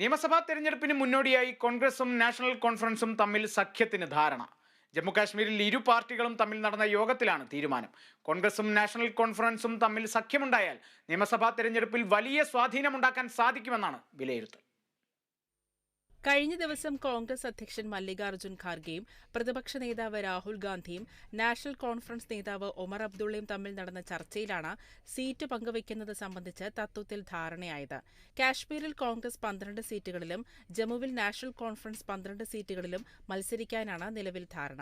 നിയമസഭാ തെരഞ്ഞെടുപ്പിന് മുന്നോടിയായി കോൺഗ്രസും നാഷണൽ കോൺഫറൻസും തമ്മിൽ സഖ്യത്തിന് ധാരണ. ജമ്മുകാശ്മീരിൽ ഇരു പാർട്ടികളും തമ്മിൽ നടന്ന യോഗത്തിലാണ് തീരുമാനം. കോൺഗ്രസും നാഷണൽ കോൺഫറൻസും തമ്മിൽ സഖ്യമുണ്ടായാൽ നിയമസഭാ തെരഞ്ഞെടുപ്പിൽ വലിയ സ്വാധീനമുണ്ടാക്കാൻ സാധിക്കുമെന്നാണ് വിലയിരുത്തൽ. കഴിഞ്ഞ ദിവസം കോൺഗ്രസ് അധ്യക്ഷൻ മല്ലികാർജുൻ ഖാർഗെയും പ്രതിപക്ഷ നേതാവ് രാഹുൽ ഗാന്ധിയും നാഷണൽ കോൺഫറൻസ് നേതാവ് ഒമർ അബ്ദുള്ളയും തമ്മിൽ നടന്ന ചർച്ചയിലാണ് സീറ്റ് പങ്കുവയ്ക്കുന്നത് സംബന്ധിച്ച് തത്വത്തിൽ ധാരണയായത്. കാശ്മീരിൽ കോൺഗ്രസ് പന്ത്രണ്ട് സീറ്റുകളിലും ജമ്മുവിൽ നാഷണൽ കോൺഫറൻസ് പന്ത്രണ്ട് സീറ്റുകളിലും മത്സരിക്കാനാണ് നിലവിൽ ധാരണ.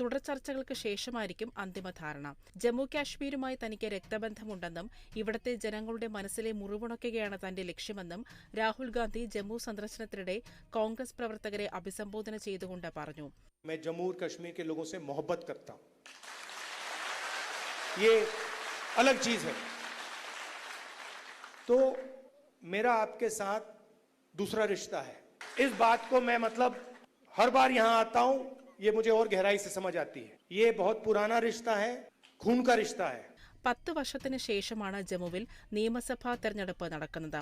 തുടർ ചർച്ചകൾക്ക് ശേഷമായിരിക്കും അന്തിമ ധാരണ ജമ്മു കാശ്മീരുമായി തനിക്ക് രക്തബന്ധമുണ്ടെന്നും ഇവിടത്തെ ജനങ്ങളുടെ മനസ്സിലെ മുറിവുണക്കുകയാണ് തന്റെ ലക്ഷ്യമെന്നും രാഹുൽ ഗാന്ധി ജമ്മു സന്ദർശനത്തിനിടെ കോൺഗ്രസ് പ്രവർത്തകരെ അഭിസംബോധന ചെയ്തുകൊണ്ട് പറഞ്ഞു मैं जम्मू और कश्मीर के लोगों से मोहब्बत करता हूं ये अलग चीज है तो मेरा आपके साथ दूसरा रिश्ता है इस बात को मैं मतलब हर बार यहां आता हूं ये मुझे और गहराई से समझ आती है। ये बहुत पुराना रिश्ता है, खून का रिश्ता है। പത്ത് വർഷത്തിന് ശേഷമാണ് ജമ്മുവിൽ നിയമസഭാ തെരഞ്ഞെടുപ്പ് നടക്കുന്നത്.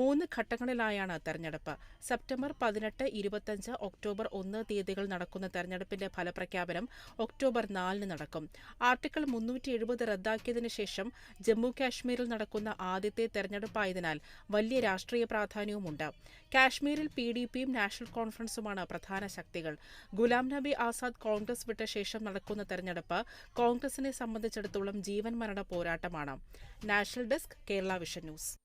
മൂന്ന് ഘട്ടങ്ങളിലായാണ് തെരഞ്ഞെടുപ്പ്. സെപ്റ്റംബർ പതിനെട്ട് ഇരുപത്തഞ്ച് ഒക്ടോബർ ഒന്ന് തീയതികൾ നടക്കുന്ന തെരഞ്ഞെടുപ്പിന്റെ ഫലപ്രഖ്യാപനം ഒക്ടോബർ നാലിന് നടക്കും. ആർട്ടിക്കിൾ മുന്നൂറ്റി എഴുപത് റദ്ദാക്കിയതിനു ശേഷം ജമ്മു കാശ്മീരിൽ നടക്കുന്ന ആദ്യത്തെ തെരഞ്ഞെടുപ്പായതിനാൽ വലിയ രാഷ്ട്രീയ പ്രാധാന്യവുമുണ്ട്. കാശ്മീരിൽ പി ഡി പിയും നാഷണൽ കോൺഫറൻസുമാണ് പ്രധാന ശക്തികൾ. ഗുലാം നബി ആസാദ് കോൺഗ്രസ് വിട്ട ശേഷം നടക്കുന്ന തെരഞ്ഞെടുപ്പ് കോൺഗ്രസിനെ സംബന്ധിച്ചിടത്തോളം ജീവൻ മരണ പോരാട്ടമാണ്. National desk Kerala vision news.